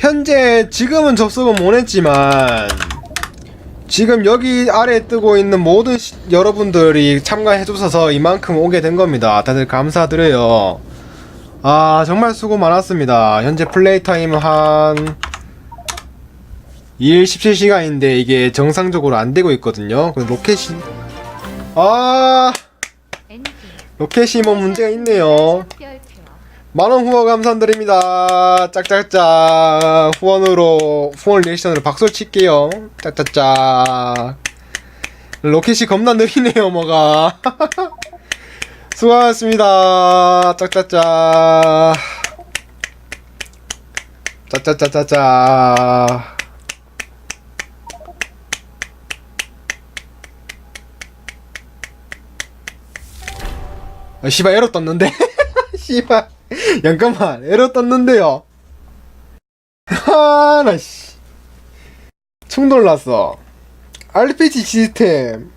현재 지금은 접속은 못했지만 지금 여기 아래 뜨고 있는 모든 시- 여러분들이 참가해 주셔서 이만큼 오게 된 겁니다. 다들 감사드려요. 아 정말 수고 많았습니다. 현재 플레이 타임은 한 2일 17시간인데 이게 정상적으로 안 되고 있거든요. 그 로켓이 아 로켓이 뭐 문제가 있네요. 만원 후원 감사드립니다. 짝짝짝 후원으로 후원 리액션으로 박수 칠게요. 짝짝짝 로켓이 겁나 느리네요 뭐가. 수고하셨습니다. 짝짝짝 짝짝짝짝짝 아, 씨발 에러 떴는데? 씨발 잠깐만 에러 떴는데요. 하나 씨. 충돌 났어. RPG 시스템.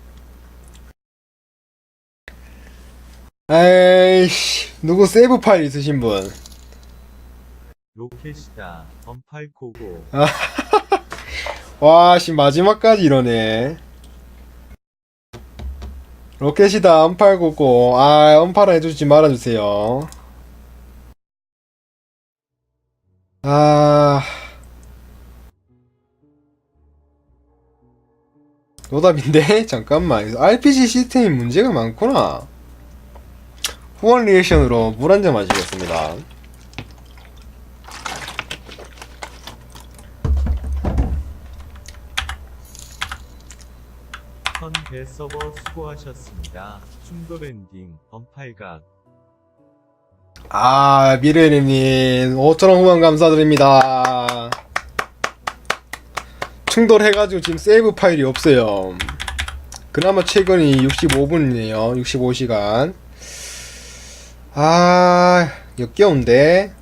에이씨 누구 세이브 파일 있으신 분? 로켓이다. 범팔 코고. 와씨 마지막까지 이러네. 로켓이다 언팔 고고. 아 언팔은 해주지 말아주세요 아 노답인데? 잠깐만 RPG 시스템이 문제가 많구나 후원 리액션으로 물 한 잔 마시겠습니다 선배 서버 수고하셨습니다. 충돌 엔딩. 범팔각. 아 미래님 5천원 후원 감사드립니다. 충돌해가지고 지금 세이브 파일이 없어요. 그나마 최근이 65분이네요 65시간. 아 역겨운데